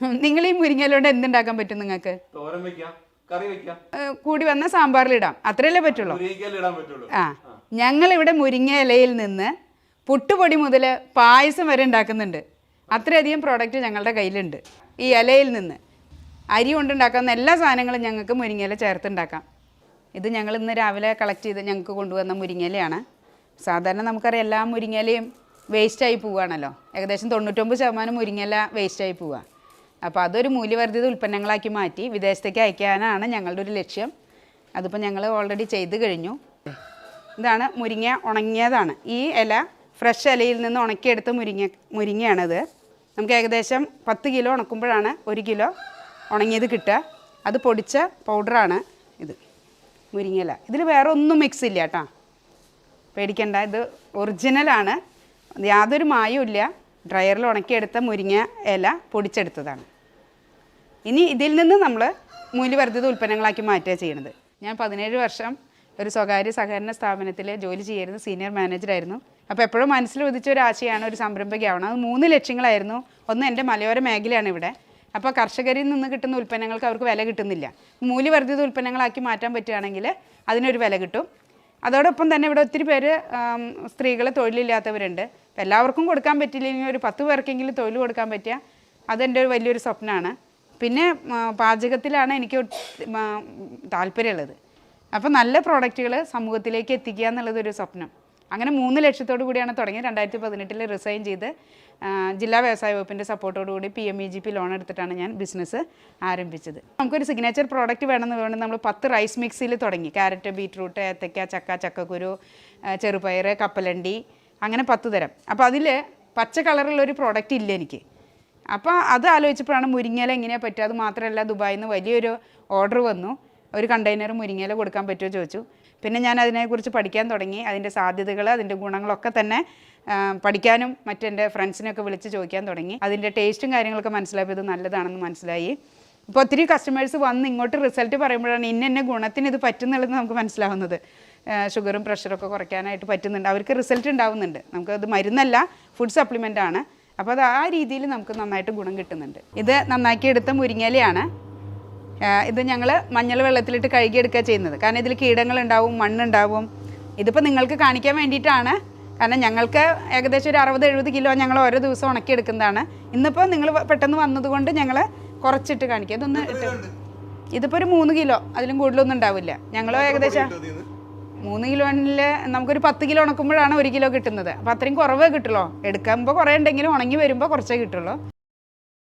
നിങ്ങൾ ഈ മുരിങ്ങയിലോട്ട് എന്തുണ്ടാക്കാൻ പറ്റും നിങ്ങൾക്ക് തോരൻ വെക്കാം കറി വെക്കാം. കൂടി വന്ന സാമ്പാറിലിടാം. അത്രയല്ലേ പറ്റുള്ളൂ? ആ. ഞങ്ങൾ ഇവിടെ മുരിങ്ങ ഇലയിൽ നിന്ന് പുട്ടുപൊടി മുതൽ പായസം വരെ ഉണ്ടാക്കുന്നുണ്ട്. അത്രയധികം പ്രോഡക്റ്റ് ഞങ്ങളുടെ കയ്യിലുണ്ട്. ഈ ഇലയിൽ നിന്ന് അരി കൊണ്ടുണ്ടാക്കുന്ന എല്ലാ സാധനങ്ങളും ഞങ്ങൾക്ക് മുരിങ്ങയില ചേർത്തുണ്ടാക്കാം ഇത് ഞങ്ങൾ ഇന്ന് രാവിലെ കളക്ട് ചെയ്ത് ഞങ്ങൾക്ക് കൊണ്ടുവന്ന മുരിങ്ങയിലയാണ്. സാധാരണ നമുക്കറിയാം എല്ലാ മുരിങ്ങയിലയും വേസ്റ്റായി പോവുകയാണല്ലോ ഏകദേശം തൊണ്ണൂറ്റൊമ്പത് ശതമാനം മുരിങ്ങയില വേസ്റ്റായി പോവുക അപ്പോൾ അതൊരു മൂല്യവർദ്ധിത ഉൽപ്പന്നങ്ങളാക്കി മാറ്റി വിദേശത്തേക്ക് അയക്കാനാണ് ഞങ്ങളുടെ ഒരു ലക്ഷ്യം. അതിപ്പോൾ ഞങ്ങൾ ഓൾറെഡി ചെയ്ത് കഴിഞ്ഞു. ഇതാണ് മുരിങ്ങ ഉണങ്ങിയതാണ്. ഈ ഇല ഫ്രഷ് ഇലയിൽ നിന്ന് ഉണക്കിയെടുത്ത മുരിങ്ങ മുരിങ്ങയാണിത്. നമുക്ക് ഏകദേശം പത്ത് കിലോ ഉണക്കുമ്പോഴാണ് ഒരു കിലോ ഉണങ്ങിയത് കിട്ടുക. അത് പൊടിച്ച പൗഡറാണ് ഇത് മുരിങ്ങയില ഇതിൽ വേറെ ഒന്നും മിക്സ് ഇല്ല കേട്ടോ. പേടിക്കണ്ട ഇത് ഒറിജിനലാണ് യാതൊരു മായവും ഇല്ല. ഡ്രയറിൽ ഉണക്കിയെടുത്ത മുരിങ്ങ ഇല പൊടിച്ചെടുത്തതാണ്. ഇനി ഇതിൽ നിന്ന് നമ്മൾ മൂല്യവർദ്ധിത ഉൽപ്പന്നങ്ങളാക്കി മാറ്റുക ചെയ്യുന്നത്. ഞാൻ പതിനേഴ് വർഷം ഒരു സ്വകാര്യ സഹകരണ സ്ഥാപനത്തിൽ ജോലി ചെയ്യായിരുന്നു സീനിയർ മാനേജറായിരുന്നു അപ്പോൾ എപ്പോഴും മനസ്സിൽ ഉദിച്ച ഒരു ആശയമാണ് ഒരു സംരംഭകയാവണം. അത് മൂന്ന് ലക്ഷ്യങ്ങളായിരുന്നു ഒന്ന് എന്റെ മലയോര മേഖലയാണ് ഇവിടെ. അപ്പോൾ കർഷകരിൽ നിന്ന് കിട്ടുന്ന ഉൽപ്പന്നങ്ങൾക്ക് അവർക്ക് വില കിട്ടുന്നില്ല. മൂല്യവർദ്ധിത ഉൽപ്പന്നങ്ങളാക്കി മാറ്റാൻ പറ്റുകയാണെങ്കിൽ അതിനൊരു വില കിട്ടും. അതോടൊപ്പം തന്നെ ഇവിടെ ഒത്തിരി പേര് സ്ത്രീകൾ തൊഴിലില്ലാത്തവരുണ്ട്. അപ്പോൾ എല്ലാവർക്കും കൊടുക്കാൻ പറ്റില്ലെങ്കിൽ ഒരു പത്ത് പേർക്കെങ്കിലും തൊഴിൽ കൊടുക്കാൻ പറ്റുക അതെന്റെ ഒരു വലിയൊരു സ്വപ്നമാണ് പിന്നെ പാചകത്തിലാണ് എനിക്ക് താല്പര്യമുള്ളത്. അപ്പോൾ നല്ല പ്രോഡക്റ്റുകൾ സമൂഹത്തിലേക്ക് എത്തിക്കുക എന്നുള്ളതൊരു സ്വപ്നം. അങ്ങനെ മൂന്ന് ലക്ഷ്യത്തോടു കൂടിയാണ് തുടങ്ങിയത്. രണ്ടായിരത്തി പതിനെട്ടിൽ റിസൈൻ ചെയ്ത് ജില്ലാ വ്യവസായ വകുപ്പിന്റെ സപ്പോർട്ടോടു കൂടി P M E G P loan എടുത്തിട്ടാണ് ഞാൻ ബിസിനസ് ആരംഭിച്ചത്. നമുക്കൊരു സിഗ്നേച്ചർ പ്രോഡക്റ്റ് വേണമെന്ന് വേണ്ടി നമ്മൾ പത്ത് റൈസ് മിക്സിൽ തുടങ്ങി. ക്യാരറ്റ് ബീറ്റ്റൂട്ട് ഏത്തക്ക ചക്ക ചക്കക്കുരു ചെറുപയർ കപ്പലണ്ടി അങ്ങനെ പത്ത് തരം. അപ്പോൾ അതിൽ പച്ച കളറുള്ളൊരു പ്രോഡക്റ്റ് ഇല്ല എനിക്ക്. അപ്പോൾ അത് ആലോചിച്ചപ്പോഴാണ് മുരിങ്ങയില എങ്ങനെയാണ് പറ്റുക? അത് മാത്രമല്ല ദുബായിൽ നിന്ന് വലിയൊരു ഓർഡർ വന്നു. ഒരു കണ്ടെയ്നർ മുരിങ്ങയില കൊടുക്കാൻ പറ്റുമോ ചോദിച്ചു. പിന്നെ ഞാൻ അതിനെക്കുറിച്ച് പഠിക്കാൻ തുടങ്ങി. അതിന്റെ സാധ്യതകൾ അതിന്റെ ഗുണങ്ങളൊക്കെ തന്നെ പഠിക്കാനും മറ്റെന്റെ ഫ്രണ്ട്സിനെയൊക്കെ വിളിച്ച് ചോദിക്കാൻ തുടങ്ങി. അതിന്റെ ടേസ്റ്റും കാര്യങ്ങളൊക്കെ മനസ്സിലായപ്പോൾ ഇത് നല്ലതാണെന്ന് മനസ്സിലായി. ഇപ്പോൾ ഒത്തിരി കസ്റ്റമേഴ്സ് വന്ന് ഇങ്ങോട്ട് റിസൾട്ട് പറയുമ്പോഴാണ് ഇന്ന ഗുണത്തിന് ഇത് പറ്റുന്നുള്ളത് നമുക്ക് മനസ്സിലാവുന്നത്. ഷുഗറും പ്രഷറൊക്കെ കുറയ്ക്കാനായിട്ട് പറ്റുന്നുണ്ട്. അവർക്ക് റിസൾട്ട് ഉണ്ടാവുന്നുണ്ട്. നമുക്കത് മരുന്നല്ല ഫുഡ് സപ്ലിമെന്റ് ആണ്. അപ്പോൾ അത് ആ രീതിയിൽ നമുക്ക് നന്നായിട്ട് ഗുണം കിട്ടുന്നുണ്ട്. ഇത് നന്നാക്കി എടുത്ത മുരിങ്ങയിലയാണ് ഇത് ഞങ്ങൾ മഞ്ഞൾ വെള്ളത്തിലിട്ട് കഴുകിയെടുക്കുക ചെയ്യുന്നത്. കാരണം ഇതിൽ കീടങ്ങളുണ്ടാവും മണ്ണുണ്ടാവും. ഇതിപ്പോൾ നിങ്ങൾക്ക് കാണിക്കാൻ വേണ്ടിയിട്ടാണ്. കാരണം ഞങ്ങൾക്ക് ഏകദേശം ഒരു അറുപത് എഴുപത് കിലോ ഞങ്ങൾ ഓരോ ദിവസം ഉണക്കിയെടുക്കുന്നതാണ്. ഇന്നിപ്പോൾ നിങ്ങൾ പെട്ടെന്ന് വന്നതുകൊണ്ട് ഞങ്ങൾ കുറച്ചിട്ട് കാണിക്കുക ഇതൊന്ന് ഇട്ട് ഇതിപ്പോൾ ഒരു മൂന്ന് കിലോ. അതിലും കൂടുതലൊന്നും ഉണ്ടാവില്ല. ഞങ്ങൾ ഏകദേശം മൂന്ന് കിലോണിൽ നമുക്കൊരു പത്ത് കിലോ ഉണക്കുമ്പോഴാണ് ഒരു കിലോ കിട്ടുന്നത്. അപ്പോൾ അത്രയും കുറവേ കിട്ടുള്ളൂ. എടുക്കുമ്പോൾ കുറേ ഉണ്ടെങ്കിലും ഉണങ്ങി വരുമ്പോൾ കുറച്ചേ കിട്ടുള്ളൂ.